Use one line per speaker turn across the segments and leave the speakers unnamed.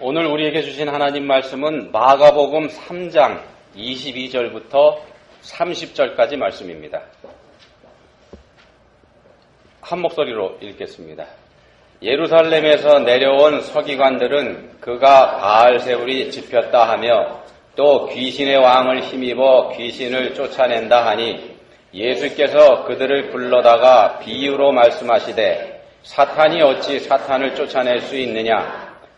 오늘 우리에게 주신 하나님 말씀은 마가복음 3장 22절부터 30절까지 말씀입니다. 한 목소리로 읽겠습니다. 예루살렘에서 내려온 서기관들은 그가 바알세울이 집혔다 하며 또 귀신의 왕을 힘입어 귀신을 쫓아낸다 하니 예수께서 그들을 불러다가 비유로 말씀하시되 사탄이 어찌 사탄을 쫓아낼 수 있느냐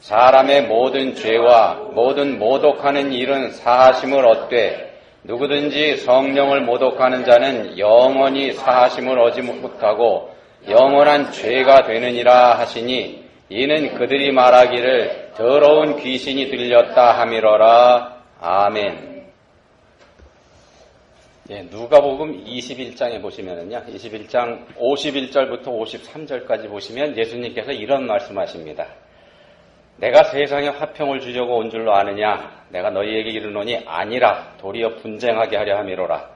사람의 모든 죄와 모든 모독하는 일은 사하심을 얻되 누구든지 성령을 모독하는 자는 영원히 사하심을 얻지 못하고 영원한 죄가 되느니라 하시니 이는 그들이 말하기를 더러운 귀신이 들렸다 함이러라. 아멘. 예, 누가복음 21장에 보시면은요. 21장 51절부터 53절까지 보시면 예수님께서 이런 말씀하십니다. 내가 세상에 화평을 주려고 온 줄로 아느냐? 내가 너희에게 이르노니 아니라 도리어 분쟁하게 하려 함이로라.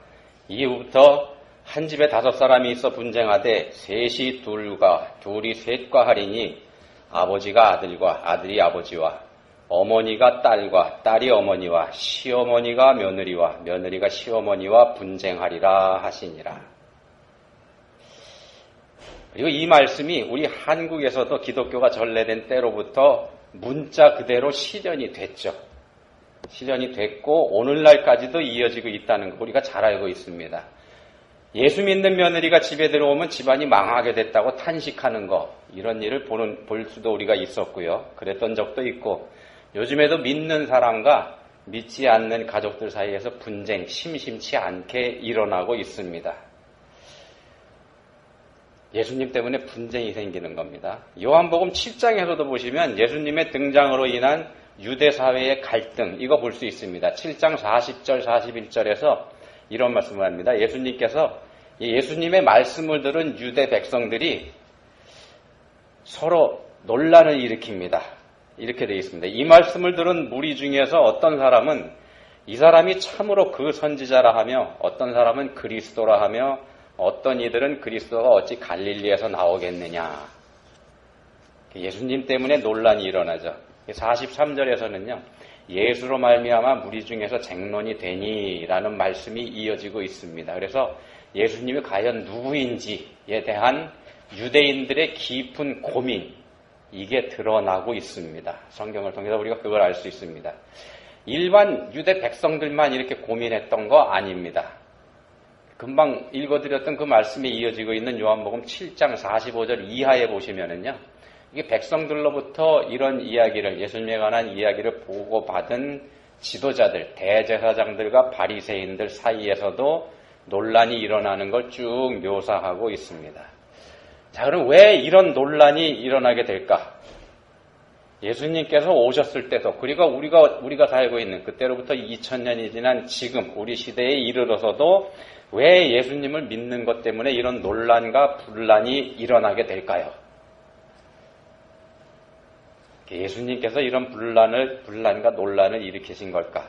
이후부터 한 집에 다섯 사람이 있어 분쟁하되 셋이 둘과 둘이 셋과 하리니 아버지가 아들과 아들이 아버지와 어머니가 딸과 딸이 어머니와 시어머니가 며느리와 며느리가 시어머니와 분쟁하리라 하시니라. 그리고 이 말씀이 우리 한국에서도 기독교가 전래된 때로부터 문자 그대로 실현이 됐죠. 실현이 됐고 오늘날까지도 이어지고 있다는 거 우리가 잘 알고 있습니다. 예수 믿는 며느리가 집에 들어오면 집안이 망하게 됐다고 탄식하는 거 이런 일을 보는 볼 수도 우리가 있었고요. 그랬던 적도 있고 요즘에도 믿는 사람과 믿지 않는 가족들 사이에서 분쟁 심심치 않게 일어나고 있습니다. 예수님 때문에 분쟁이 생기는 겁니다. 요한복음 7장에서도 보시면 예수님의 등장으로 인한 유대 사회의 갈등 이거 볼 수 있습니다. 7장 40절 41절에서 이런 말씀을 합니다. 예수님께서 예수님의 말씀을 들은 유대 백성들이 서로 논란을 일으킵니다. 이렇게 되어 있습니다. 이 말씀을 들은 무리 중에서 어떤 사람은 이 사람이 참으로 그 선지자라 하며 어떤 사람은 그리스도라 하며 어떤 이들은 그리스도가 어찌 갈릴리에서 나오겠느냐. 예수님 때문에 논란이 일어나죠. 43절에서는요. 예수로 말미암아 무리 중에서 쟁론이 되니라는 말씀이 이어지고 있습니다. 그래서 예수님이 과연 누구인지에 대한 유대인들의 깊은 고민 이게 드러나고 있습니다. 성경을 통해서 우리가 그걸 알 수 있습니다. 일반 유대 백성들만 이렇게 고민했던 거 아닙니다. 금방 읽어드렸던 그 말씀에 이어지고 있는 요한복음 7장 45절 이하에 보시면은요. 이게 백성들로부터 이런 이야기를 예수님에 관한 이야기를 보고받은 지도자들, 대제사장들과 바리새인들 사이에서도 논란이 일어나는 걸 쭉 묘사하고 있습니다. 자, 그럼 왜 이런 논란이 일어나게 될까? 예수님께서 오셨을 때도 그리고 우리가 우리가 살고 있는 그때로부터 2000년이 지난 지금 우리 시대에 이르러서도 왜 예수님을 믿는 것 때문에 이런 논란과 분란이 일어나게 될까요? 예수님께서 이런 분란을 분란과 논란을 일으키신 걸까?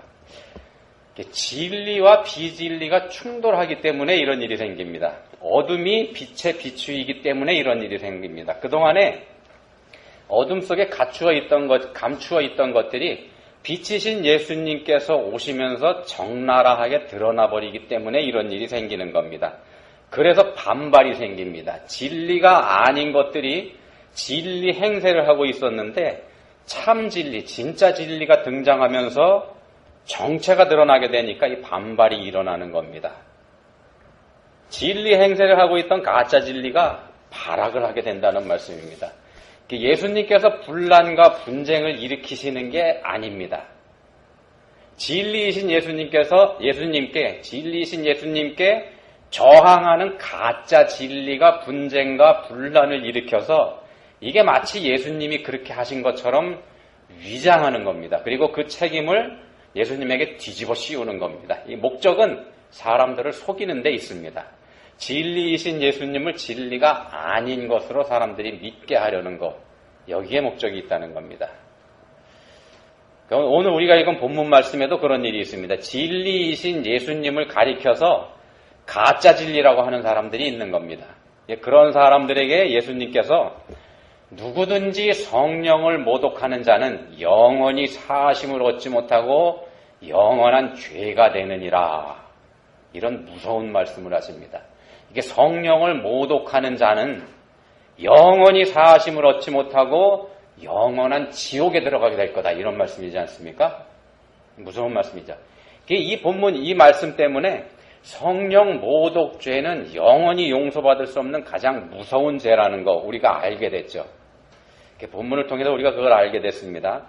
진리와 비진리가 충돌하기 때문에 이런 일이 생깁니다. 어둠이 빛의 비추이기 때문에 이런 일이 생깁니다. 그동안에 어둠 속에 갖추어 있던 것, 감추어 있던 것들이 빛이신 예수님께서 오시면서 적나라하게 드러나 버리기 때문에 이런 일이 생기는 겁니다. 그래서 반발이 생깁니다. 진리가 아닌 것들이 진리 행세를 하고 있었는데 참 진리, 진짜 진리가 등장하면서 정체가 드러나게 되니까 이 반발이 일어나는 겁니다. 진리 행세를 하고 있던 가짜 진리가 발악을 하게 된다는 말씀입니다. 그 예수님께서 분란과 분쟁을 일으키시는 게 아닙니다. 진리이신 예수님께서 예수님께 진리이신 예수님께 저항하는 가짜 진리가 분쟁과 분란을 일으켜서 이게 마치 예수님이 그렇게 하신 것처럼 위장하는 겁니다. 그리고 그 책임을 예수님에게 뒤집어 씌우는 겁니다. 이 목적은 사람들을 속이는 데 있습니다. 진리이신 예수님을 진리가 아닌 것으로 사람들이 믿게 하려는 것. 여기에 목적이 있다는 겁니다. 오늘 우리가 읽은 본문 말씀에도 그런 일이 있습니다. 진리이신 예수님을 가리켜서 가짜 진리라고 하는 사람들이 있는 겁니다. 예, 그런 사람들에게 예수님께서 누구든지 성령을 모독하는 자는 영원히 사심을 얻지 못하고 영원한 죄가 되느니라. 이런 무서운 말씀을 하십니다. 이게 성령을 모독하는 자는 영원히 사심을 얻지 못하고 영원한 지옥에 들어가게 될 거다. 이런 말씀이지 않습니까? 무서운 말씀이죠. 이 본문, 이 말씀 때문에 성령 모독죄는 영원히 용서받을 수 없는 가장 무서운 죄라는 거 우리가 알게 됐죠. 본문을 통해서 우리가 그걸 알게 됐습니다.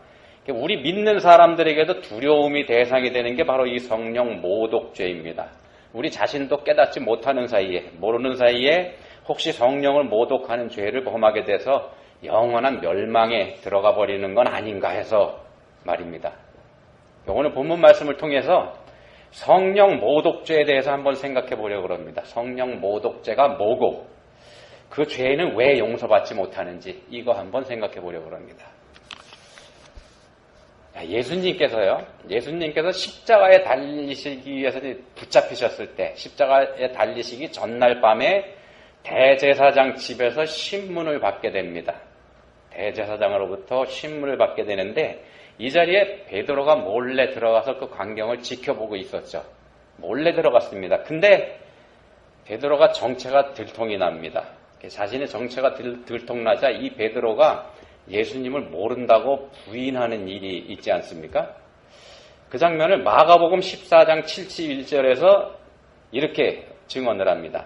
우리 믿는 사람들에게도 두려움이 대상이 되는 게 바로 이 성령 모독죄입니다. 우리 자신도 깨닫지 못하는 사이에 모르는 사이에 혹시 성령을 모독하는 죄를 범하게 돼서 영원한 멸망에 들어가 버리는 건 아닌가 해서 말입니다. 오늘 본문 말씀을 통해서 성령 모독죄에 대해서 한번 생각해 보려고 합니다. 성령 모독죄가 뭐고 그 죄는 왜 용서받지 못하는지 이거 한번 생각해 보려고 합니다. 아, 예수님께서요, 예수님께서 십자가에 달리시기 위해서 붙잡히셨을 때, 십자가에 달리시기 전날 밤에 대제사장 집에서 신문을 받게 됩니다. 대제사장으로부터 신문을 받게 되는데, 이 자리에 베드로가 몰래 들어가서 그 광경을 지켜보고 있었죠. 몰래 들어갔습니다. 근데 베드로가 정체가 들통이 납니다. 자신의 정체가 들, 들통나자 이 베드로가 예수님을 모른다고 부인하는 일이 있지 않습니까? 그 장면을 마가복음 14장 71절에서 이렇게 증언을 합니다.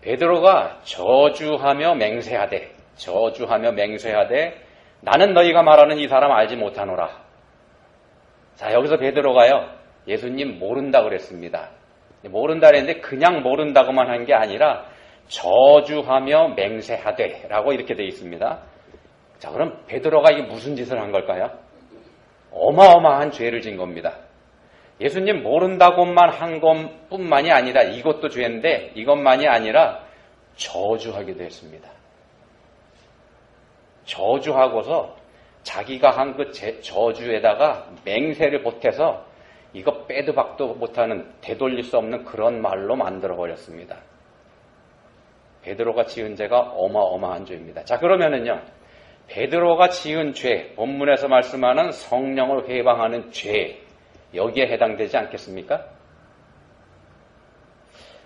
베드로가 저주하며 맹세하되 저주하며 맹세하되 나는 너희가 말하는 이 사람 알지 못하노라. 자, 여기서 베드로가요. 예수님 모른다 그랬습니다. 모른다 그랬는데 그냥 모른다고만 한 게 아니라 저주하며 맹세하되 라고 이렇게 되어 있습니다. 자, 그럼 베드로가 이게 무슨 짓을 한 걸까요? 어마어마한 죄를 진 겁니다. 예수님 모른다고만 한 것뿐만이 아니라 이것도 죄인데 이것만이 아니라 저주하기도 했습니다. 저주하고서 자기가 한 그 저주에다가 맹세를 보태서 이거 빼도 박도 못하는 되돌릴 수 없는 그런 말로 만들어 버렸습니다. 베드로가 지은 죄가 어마어마한 죄입니다. 자 그러면은요. 베드로가 지은 죄, 본문에서 말씀하는 성령을 회방하는 죄, 여기에 해당되지 않겠습니까?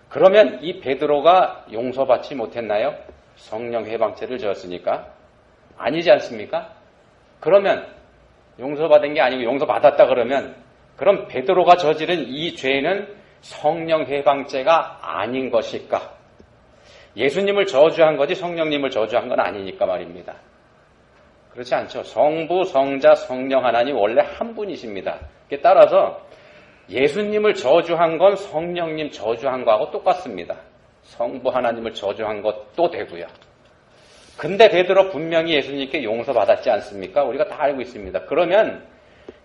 그러면 이 베드로가 용서받지 못했나요? 성령 회방죄를 지었으니까. 아니지 않습니까? 그러면 용서받은 게 아니고 용서받았다 그러면 그럼 베드로가 저지른 이 죄는 성령 회방죄가 아닌 것일까? 예수님을 저주한 거지 성령님을 저주한 건 아니니까 말입니다. 그렇지 않죠. 성부, 성자, 성령 하나님 원래 한 분이십니다. 따라서 예수님을 저주한 건 성령님 저주한 거하고 똑같습니다. 성부 하나님을 저주한 것도 되고요. 근데 되도록 분명히 예수님께 용서받았지 않습니까? 우리가 다 알고 있습니다. 그러면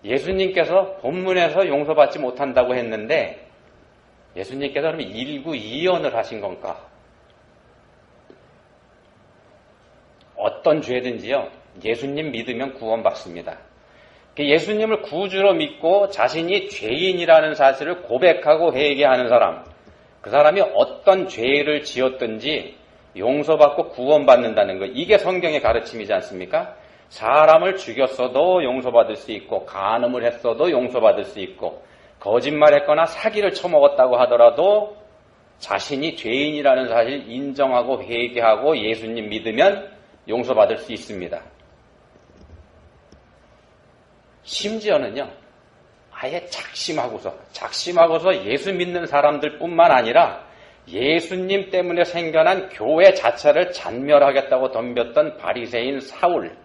예수님께서 본문에서 용서받지 못한다고 했는데 예수님께서 그러면 일구이연을 하신 건가? 어떤 죄든지요. 예수님 믿으면 구원받습니다. 그 예수님을 구주로 믿고 자신이 죄인이라는 사실을 고백하고 회개하는 사람, 그 사람이 어떤 죄를 지었든지 용서받고 구원받는다는 것. 이게 성경의 가르침이지 않습니까? 사람을 죽였어도 용서받을 수 있고, 간음을 했어도 용서받을 수 있고, 거짓말했거나 사기를 쳐먹었다고 하더라도 자신이 죄인이라는 사실 인정하고 회개하고 예수님 믿으면 용서받을 수 있습니다. 심지어는요, 아예 작심하고서, 작심하고서 예수 믿는 사람들 뿐만 아니라 예수님 때문에 생겨난 교회 자체를 잔멸하겠다고 덤볐던 바리새인 사울.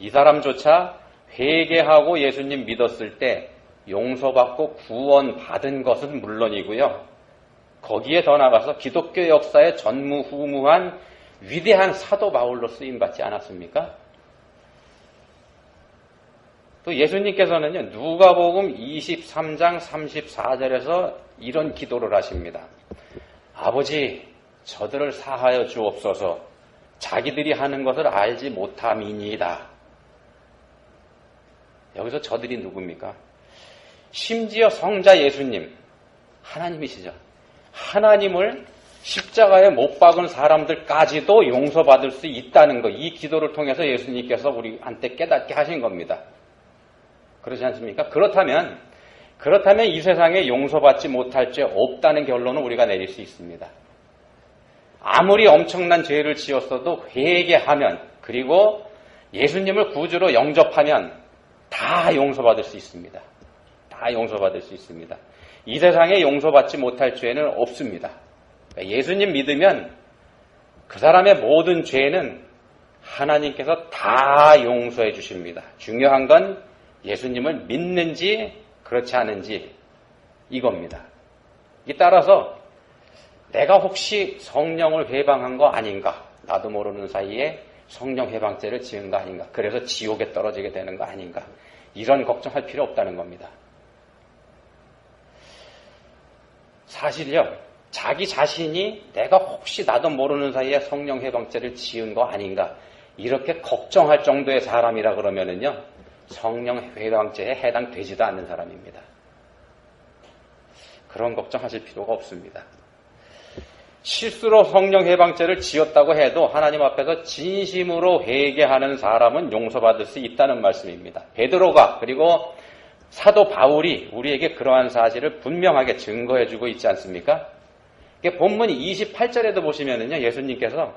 이 사람조차 회개하고 예수님 믿었을 때 용서받고 구원받은 것은 물론이고요. 거기에 더 나가서 기독교 역사의 전무후무한 위대한 사도 바울로 쓰임받지 않았습니까? 또 예수님께서는요, 누가복음 23장 34절에서 이런 기도를 하십니다. 아버지, 저들을 사하여 주옵소서. 자기들이 하는 것을 알지 못함이니이다. 여기서 저들이 누굽니까? 심지어 성자 예수님, 하나님이시죠. 하나님을 십자가에 못 박은 사람들까지도 용서받을 수 있다는 것, 이 기도를 통해서 예수님께서 우리한테 깨닫게 하신 겁니다. 그렇지 않습니까? 그렇다면, 그렇다면 이 세상에 용서받지 못할 죄 없다는 결론을 우리가 내릴 수 있습니다. 아무리 엄청난 죄를 지었어도 회개하면, 그리고 예수님을 구주로 영접하면 다 용서받을 수 있습니다. 다 용서받을 수 있습니다. 이 세상에 용서받지 못할 죄는 없습니다. 그러니까 예수님 믿으면 그 사람의 모든 죄는 하나님께서 다 용서해 주십니다. 중요한 건 예수님을 믿는지 그렇지 않은지 이겁니다. 이 따라서 내가 혹시 성령을 해방한 거 아닌가? 나도 모르는 사이에 성령 해방죄를 지은 거 아닌가? 그래서 지옥에 떨어지게 되는 거 아닌가? 이런 걱정할 필요 없다는 겁니다. 사실요, 자기 자신이 내가 혹시 나도 모르는 사이에 성령 해방죄를 지은 거 아닌가? 이렇게 걱정할 정도의 사람이라 그러면은요, 성령 해방죄에 해당되지도 않는 사람입니다. 그런 걱정하실 필요가 없습니다. 실수로 성령 해방죄를 지었다고 해도 하나님 앞에서 진심으로 회개하는 사람은 용서받을 수 있다는 말씀입니다. 베드로가 그리고 사도 바울이 우리에게 그러한 사실을 분명하게 증거해주고 있지 않습니까? 본문 28절에도 보시면은요, 예수님께서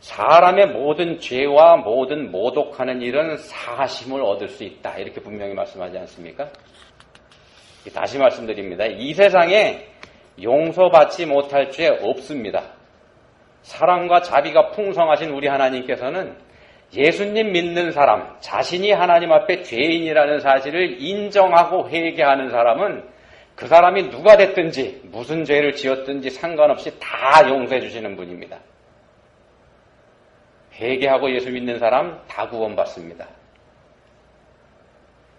사람의 모든 죄와 모든 모독하는 일은 사심을 얻을 수 있다. 이렇게 분명히 말씀하지 않습니까? 다시 말씀드립니다. 이 세상에 용서받지 못할 죄 없습니다. 사랑과 자비가 풍성하신 우리 하나님께서는 예수님 믿는 사람, 자신이 하나님 앞에 죄인이라는 사실을 인정하고 회개하는 사람은 그 사람이 누가 됐든지 무슨 죄를 지었든지 상관없이 다 용서해 주시는 분입니다. 회개하고 예수 믿는 사람 다 구원받습니다.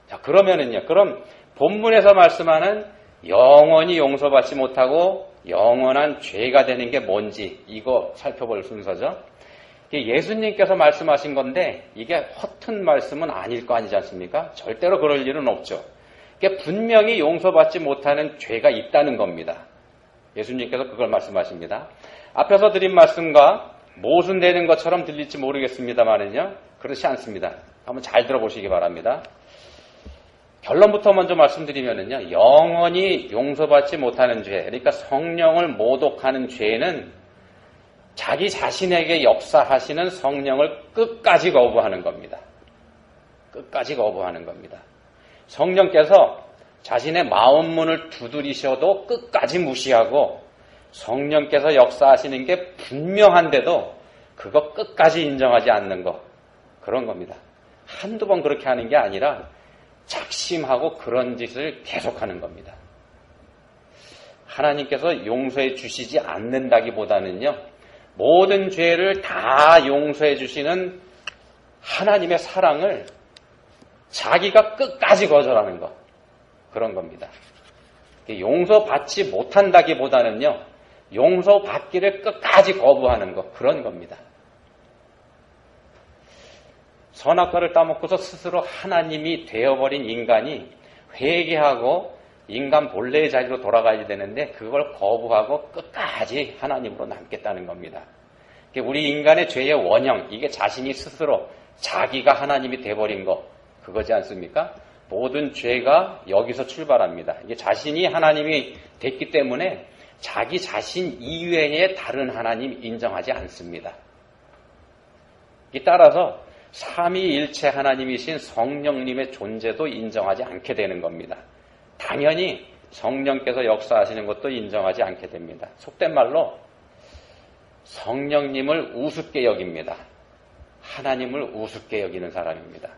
자, 그러면은요. 그럼 본문에서 말씀하는 영원히 용서받지 못하고 영원한 죄가 되는 게 뭔지 이거 살펴볼 순서죠. 예수님께서 말씀하신 건데 이게 허튼 말씀은 아닐 거 아니지 않습니까? 절대로 그럴 일은 없죠. 분명히 용서받지 못하는 죄가 있다는 겁니다. 예수님께서 그걸 말씀하십니다. 앞에서 드린 말씀과 모순되는 것처럼 들릴지 모르겠습니다만은요. 그렇지 않습니다. 한번 잘 들어보시기 바랍니다. 결론부터 먼저 말씀드리면은요. 영원히 용서받지 못하는 죄, 그러니까 성령을 모독하는 죄는 자기 자신에게 역사하시는 성령을 끝까지 거부하는 겁니다. 끝까지 거부하는 겁니다. 성령께서 자신의 마음 문을 두드리셔도 끝까지 무시하고 성령께서 역사하시는 게 분명한데도 그거 끝까지 인정하지 않는 거 그런 겁니다. 한두 번 그렇게 하는 게 아니라 작심하고 그런 짓을 계속하는 겁니다. 하나님께서 용서해 주시지 않는다기보다는요, 모든 죄를 다 용서해 주시는 하나님의 사랑을 자기가 끝까지 거절하는 것. 그런 겁니다. 용서받지 못한다기보다는요, 용서받기를 끝까지 거부하는 것. 그런 겁니다. 선악과를 따먹고서 스스로 하나님이 되어버린 인간이 회개하고 인간 본래의 자리로 돌아가야 되는데 그걸 거부하고 끝까지 하나님으로 남겠다는 겁니다. 우리 인간의 죄의 원형, 이게 자신이 스스로 자기가 하나님이 돼버린 거, 그거지 않습니까? 모든 죄가 여기서 출발합니다. 이게 자신이 하나님이 됐기 때문에 자기 자신 이외에 다른 하나님 인정하지 않습니다. 이 따라서 삼위일체 하나님이신 성령님의 존재도 인정하지 않게 되는 겁니다. 당연히 성령께서 역사하시는 것도 인정하지 않게 됩니다. 속된 말로 성령님을 우습게 여깁니다. 하나님을 우습게 여기는 사람입니다.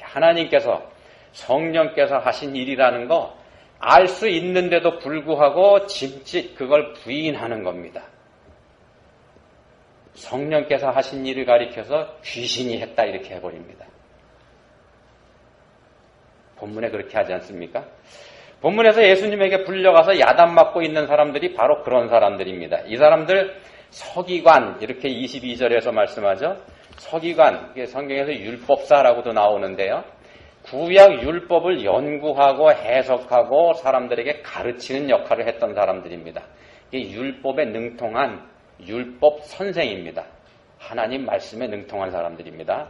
하나님께서 성령께서 하신 일이라는 거 알 수 있는데도 불구하고 짐짓 그걸 부인하는 겁니다. 성령께서 하신 일을 가리켜서 귀신이 했다 이렇게 해버립니다. 본문에 그렇게 하지 않습니까? 본문에서 예수님에게 불려가서 야단 맞고 있는 사람들이 바로 그런 사람들입니다. 이 사람들 서기관 이렇게 22절에서 말씀하죠. 서기관 성경에서 율법사라고도 나오는데요. 구약 율법을 연구하고 해석하고 사람들에게 가르치는 역할을 했던 사람들입니다. 이게 율법에 능통한 율법 선생입니다. 하나님 말씀에 능통한 사람들입니다.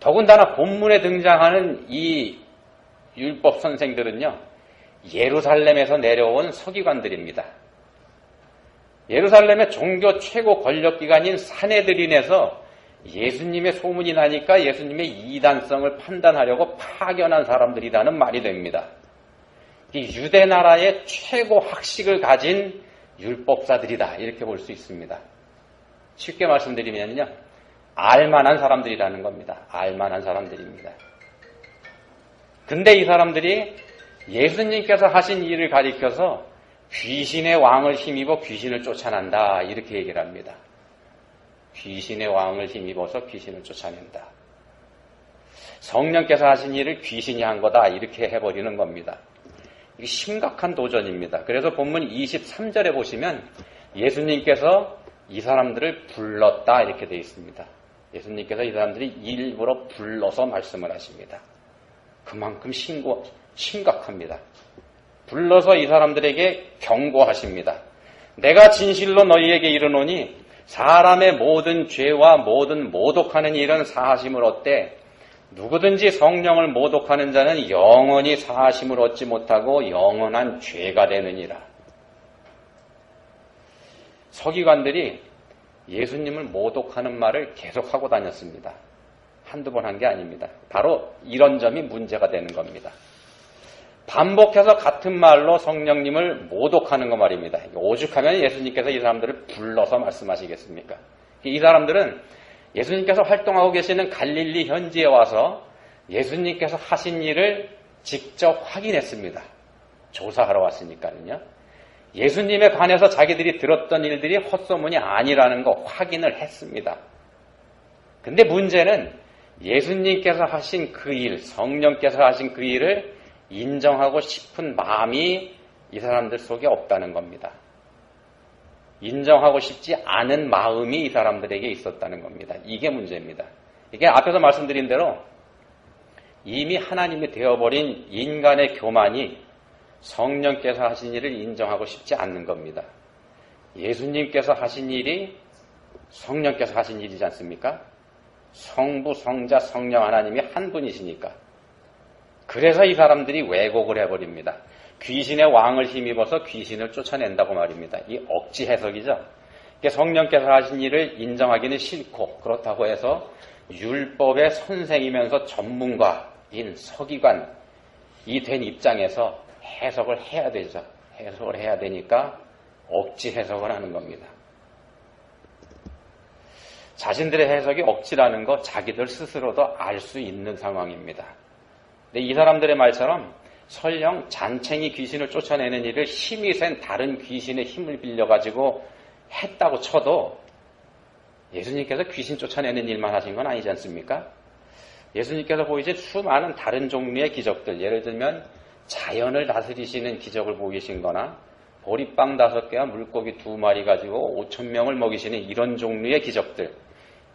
더군다나 본문에 등장하는 이 율법 선생들은요, 예루살렘에서 내려온 서기관들입니다. 예루살렘의 종교 최고 권력기관인 사내들인에서 예수님의 소문이 나니까 예수님의 이단성을 판단하려고 파견한 사람들이라는 말이 됩니다. 유대 나라의 최고 학식을 가진 율법사들이다 이렇게 볼 수 있습니다. 쉽게 말씀드리면요, 알만한 사람들이라는 겁니다. 알만한 사람들입니다. 근데 이 사람들이 예수님께서 하신 일을 가리켜서 귀신의 왕을 힘입어 귀신을 쫓아낸다 이렇게 얘기를 합니다. 귀신의 왕을 힘입어서 귀신을 쫓아낸다. 성령께서 하신 일을 귀신이 한 거다 이렇게 해버리는 겁니다. 이게 심각한 도전입니다. 그래서 본문 23절에 보시면 예수님께서 이 사람들을 불렀다 이렇게 되어 있습니다. 예수님께서 이 사람들이 일부러 불러서 말씀을 하십니다. 그만큼 신고, 심각합니다. 불러서 이 사람들에게 경고하십니다. 내가 진실로 너희에게 이르노니 사람의 모든 죄와 모든 모독하는 일은 사하심을 얻되 누구든지 성령을 모독하는 자는 영원히 사하심을 얻지 못하고 영원한 죄가 되느니라. 서기관들이 예수님을 모독하는 말을 계속하고 다녔습니다. 한두 번 한 게 아닙니다. 바로 이런 점이 문제가 되는 겁니다. 반복해서 같은 말로 성령님을 모독하는 거 말입니다. 오죽하면 예수님께서 이 사람들을 불러서 말씀하시겠습니까? 이 사람들은 예수님께서 활동하고 계시는 갈릴리 현지에 와서 예수님께서 하신 일을 직접 확인했습니다. 조사하러 왔으니까는요. 예수님에 관해서 자기들이 들었던 일들이 헛소문이 아니라는 거 확인을 했습니다. 근데 문제는 예수님께서 하신 그 일, 성령께서 하신 그 일을 인정하고 싶은 마음이 이 사람들 속에 없다는 겁니다. 인정하고 싶지 않은 마음이 이 사람들에게 있었다는 겁니다. 이게 문제입니다. 이게 앞에서 말씀드린 대로 이미 하나님이 되어버린 인간의 교만이 성령께서 하신 일을 인정하고 싶지 않는 겁니다. 예수님께서 하신 일이 성령께서 하신 일이지 않습니까? 성부, 성자, 성령 하나님이 한 분이시니까. 그래서 이 사람들이 왜곡을 해버립니다. 귀신의 왕을 힘입어서 귀신을 쫓아낸다고 말입니다. 이 억지 해석이죠. 성령께서 하신 일을 인정하기는 싫고 그렇다고 해서 율법의 선생이면서 전문가인 서기관이 된 입장에서 해석을 해야 되죠. 해석을 해야 되니까 억지 해석을 하는 겁니다. 자신들의 해석이 억지라는 거 자기들 스스로도 알 수 있는 상황입니다. 근데 이 사람들의 말처럼 설령 잔챙이 귀신을 쫓아내는 일을 힘이 센 다른 귀신의 힘을 빌려가지고 했다고 쳐도 예수님께서 귀신 쫓아내는 일만 하신 건 아니지 않습니까? 예수님께서 보이신 수많은 다른 종류의 기적들, 예를 들면 자연을 다스리시는 기적을 보이신 거나 보리빵 다섯 개와 물고기 두 마리 가지고 오천 명을 먹이시는 이런 종류의 기적들,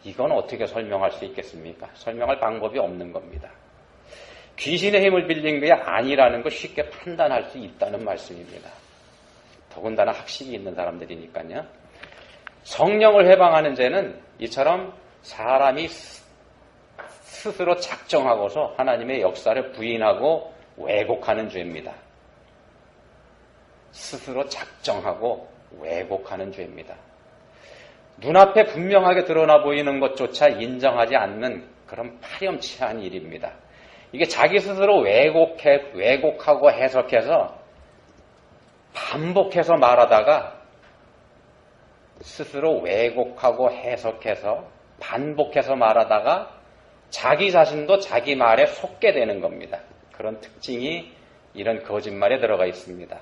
이건 어떻게 설명할 수 있겠습니까? 설명할 방법이 없는 겁니다. 귀신의 힘을 빌린 게 아니라는 걸 쉽게 판단할 수 있다는 말씀입니다. 더군다나 학식이 있는 사람들이니까요. 성령을 해방하는 죄는 이처럼 사람이 스스로 작정하고서 하나님의 역사를 부인하고 왜곡하는 죄입니다. 스스로 작정하고 왜곡하는 죄입니다. 눈앞에 분명하게 드러나 보이는 것조차 인정하지 않는 그런 파렴치한 일입니다. 이게 자기 스스로 왜곡해, 왜곡하고 해석해서 반복해서 말하다가 스스로 왜곡하고 해석해서 반복해서 말하다가 자기 자신도 자기 말에 속게 되는 겁니다. 그런 특징이 이런 거짓말에 들어가 있습니다.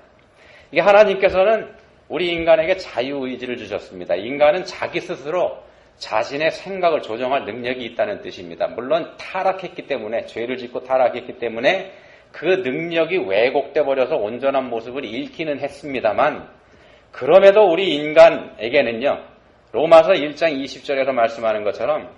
이게 하나님께서는 우리 인간에게 자유의지를 주셨습니다. 인간은 자기 스스로 자신의 생각을 조정할 능력이 있다는 뜻입니다. 물론 타락했기 때문에, 죄를 짓고 타락했기 때문에 그 능력이 왜곡돼 버려서 온전한 모습을 잃기는 했습니다만 그럼에도 우리 인간에게는요. 로마서 1장 20절에서 말씀하는 것처럼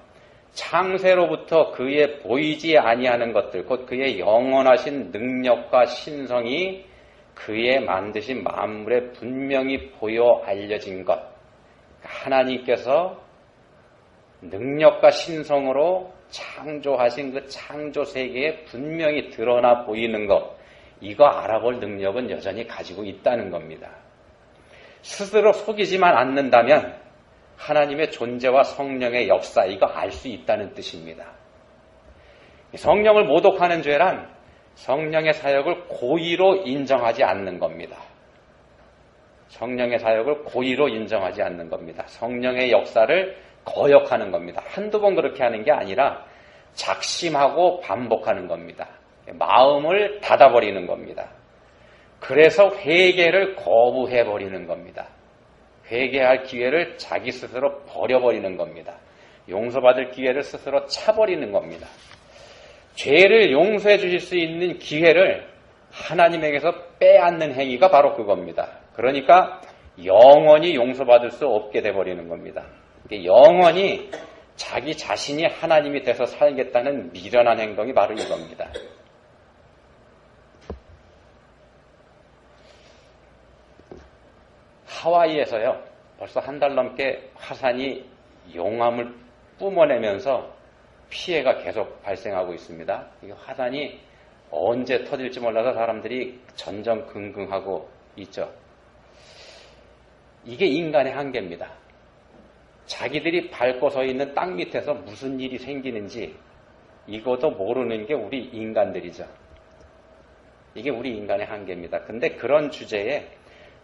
창세로부터 그의 보이지 아니하는 것들, 곧 그의 영원하신 능력과 신성이 그의 만드신 만물에 분명히 보여 알려진 것. 하나님께서 능력과 신성으로 창조하신 그 창조 세계에 분명히 드러나 보이는 것, 이거 알아볼 능력은 여전히 가지고 있다는 겁니다. 스스로 속이지만 않는다면 하나님의 존재와 성령의 역사, 이거 알 수 있다는 뜻입니다. 성령을 모독하는 죄란 성령의 사역을 고의로 인정하지 않는 겁니다. 성령의 사역을 고의로 인정하지 않는 겁니다. 성령의 역사를 거역하는 겁니다. 한두 번 그렇게 하는 게 아니라 작심하고 반복하는 겁니다. 마음을 닫아버리는 겁니다. 그래서 회개를 거부해버리는 겁니다. 회개할 기회를 자기 스스로 버려버리는 겁니다. 용서받을 기회를 스스로 차버리는 겁니다. 죄를 용서해 주실 수 있는 기회를 하나님에게서 빼앗는 행위가 바로 그겁니다. 그러니까 영원히 용서받을 수 없게 돼버리는 겁니다. 영원히 자기 자신이 하나님이 돼서 살겠다는 미련한 행동이 바로 이겁니다. 하와이에서요, 벌써 한 달 넘게 화산이 용암을 뿜어내면서 피해가 계속 발생하고 있습니다. 이 화산이 언제 터질지 몰라서 사람들이 전전긍긍하고 있죠. 이게 인간의 한계입니다. 자기들이 밟고 서 있는 땅 밑에서 무슨 일이 생기는지 이것도 모르는 게 우리 인간들이죠. 이게 우리 인간의 한계입니다. 근데 그런 주제에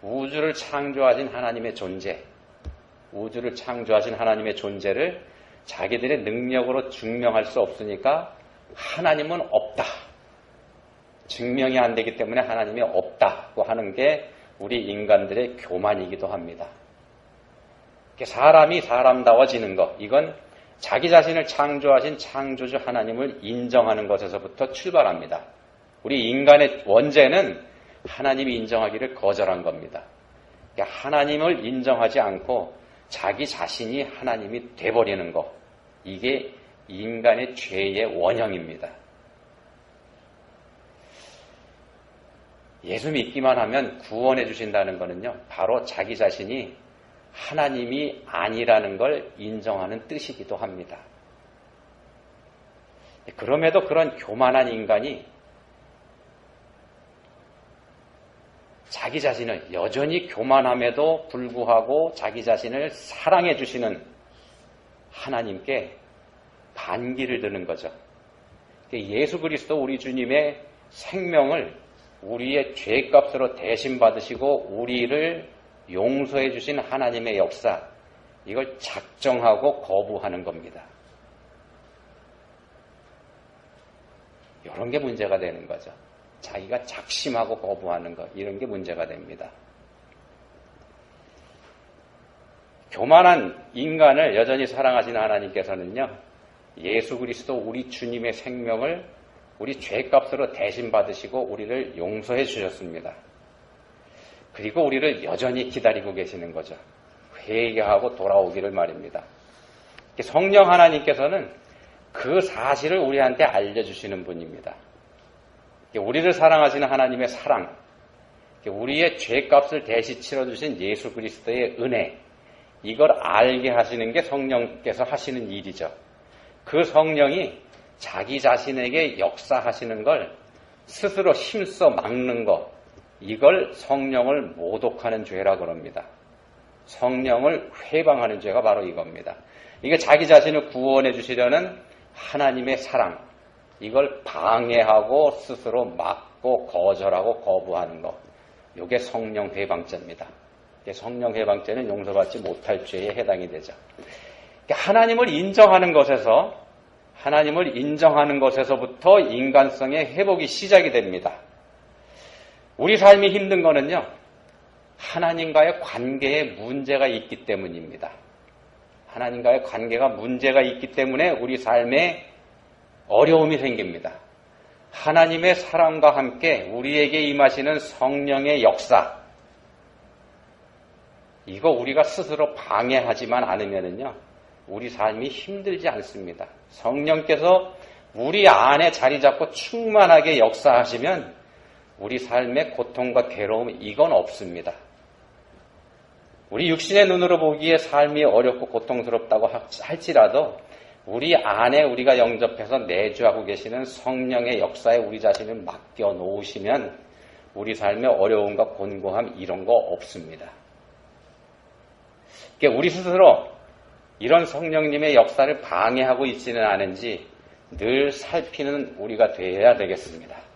우주를 창조하신 하나님의 존재, 우주를 창조하신 하나님의 존재를 자기들의 능력으로 증명할 수 없으니까 하나님은 없다. 증명이 안 되기 때문에 하나님이 없다고 하는 게 우리 인간들의 교만이기도 합니다. 사람이 사람다워지는 것, 이건 자기 자신을 창조하신 창조주 하나님을 인정하는 것에서부터 출발합니다. 우리 인간의 원죄는 하나님이 인정하기를 거절한 겁니다. 그러니까 하나님을 인정하지 않고 자기 자신이 하나님이 돼버리는 것, 이게 인간의 죄의 원형입니다. 예수 믿기만 하면 구원해 주신다는 것은요, 바로 자기 자신이 하나님이 아니라는 걸 인정하는 뜻이기도 합니다. 그럼에도 그런 교만한 인간이 자기 자신을 여전히 교만함에도 불구하고 자기 자신을 사랑해 주시는 하나님께 반기를 드는 거죠. 예수 그리스도 우리 주님의 생명을 우리의 죄값으로 대신 받으시고 우리를 용서해 주신 하나님의 역사 이걸 작정하고 거부하는 겁니다. 이런 게 문제가 되는 거죠. 자기가 작심하고 거부하는 것 이런 게 문제가 됩니다. 교만한 인간을 여전히 사랑하시는 하나님께서는요. 예수 그리스도 우리 주님의 생명을 우리 죄값으로 대신 받으시고 우리를 용서해 주셨습니다. 그리고 우리를 여전히 기다리고 계시는 거죠. 회개하고 돌아오기를 말입니다. 성령 하나님께서는 그 사실을 우리한테 알려주시는 분입니다. 우리를 사랑하시는 하나님의 사랑, 우리의 죄값을 대신 치러주신 예수 그리스도의 은혜, 이걸 알게 하시는 게 성령께서 하시는 일이죠. 그 성령이 자기 자신에게 역사하시는 걸 스스로 힘써 막는 것, 이걸 성령을 모독하는 죄라 그럽니다. 성령을 회방하는 죄가 바로 이겁니다. 이게 자기 자신을 구원해 주시려는 하나님의 사랑, 이걸 방해하고 스스로 막고 거절하고 거부하는 것. 이게 성령 회방죄입니다. 성령 회방죄는 용서받지 못할 죄에 해당이 되죠. 하나님을 인정하는 것에서 하나님을 인정하는 것에서부터 인간성의 회복이 시작이 됩니다. 우리 삶이 힘든 거는요. 하나님과의 관계에 문제가 있기 때문입니다. 하나님과의 관계가 문제가 있기 때문에 우리 삶에 어려움이 생깁니다. 하나님의 사랑과 함께 우리에게 임하시는 성령의 역사, 이거 우리가 스스로 방해하지만 않으면은요, 우리 삶이 힘들지 않습니다. 성령께서 우리 안에 자리 잡고 충만하게 역사하시면 우리 삶의 고통과 괴로움 이건 없습니다. 우리 육신의 눈으로 보기에 삶이 어렵고 고통스럽다고 할지라도 우리 안에 우리가 영접해서 내주하고 계시는 성령의 역사에 우리 자신을 맡겨 놓으시면 우리 삶의 어려움과 곤고함 이런 거 없습니다. 그러니까 우리 스스로 이런 성령님의 역사를 방해하고 있지는 않은지 늘 살피는 우리가 되어야 되겠습니다.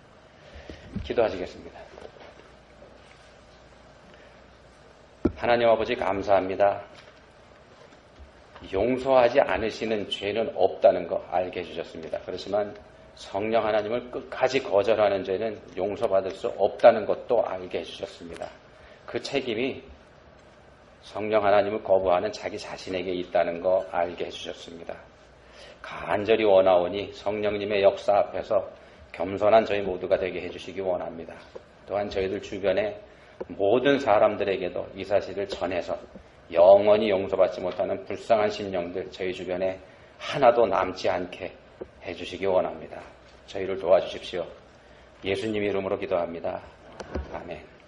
기도하시겠습니다. 하나님 아버지 감사합니다. 용서하지 않으시는 죄는 없다는 거 알게 해주셨습니다. 그렇지만 성령 하나님을 끝까지 거절하는 죄는 용서받을 수 없다는 것도 알게 해주셨습니다. 그 책임이 성령 하나님을 거부하는 자기 자신에게 있다는 거 알게 해주셨습니다. 간절히 원하오니 성령님의 역사 앞에서 겸손한 저희 모두가 되게 해주시기 원합니다. 또한 저희들 주변에 모든 사람들에게도 이 사실을 전해서 영원히 용서받지 못하는 불쌍한 심령들 저희 주변에 하나도 남지 않게 해주시기 원합니다. 저희를 도와주십시오. 예수님 이름으로 기도합니다. 아멘.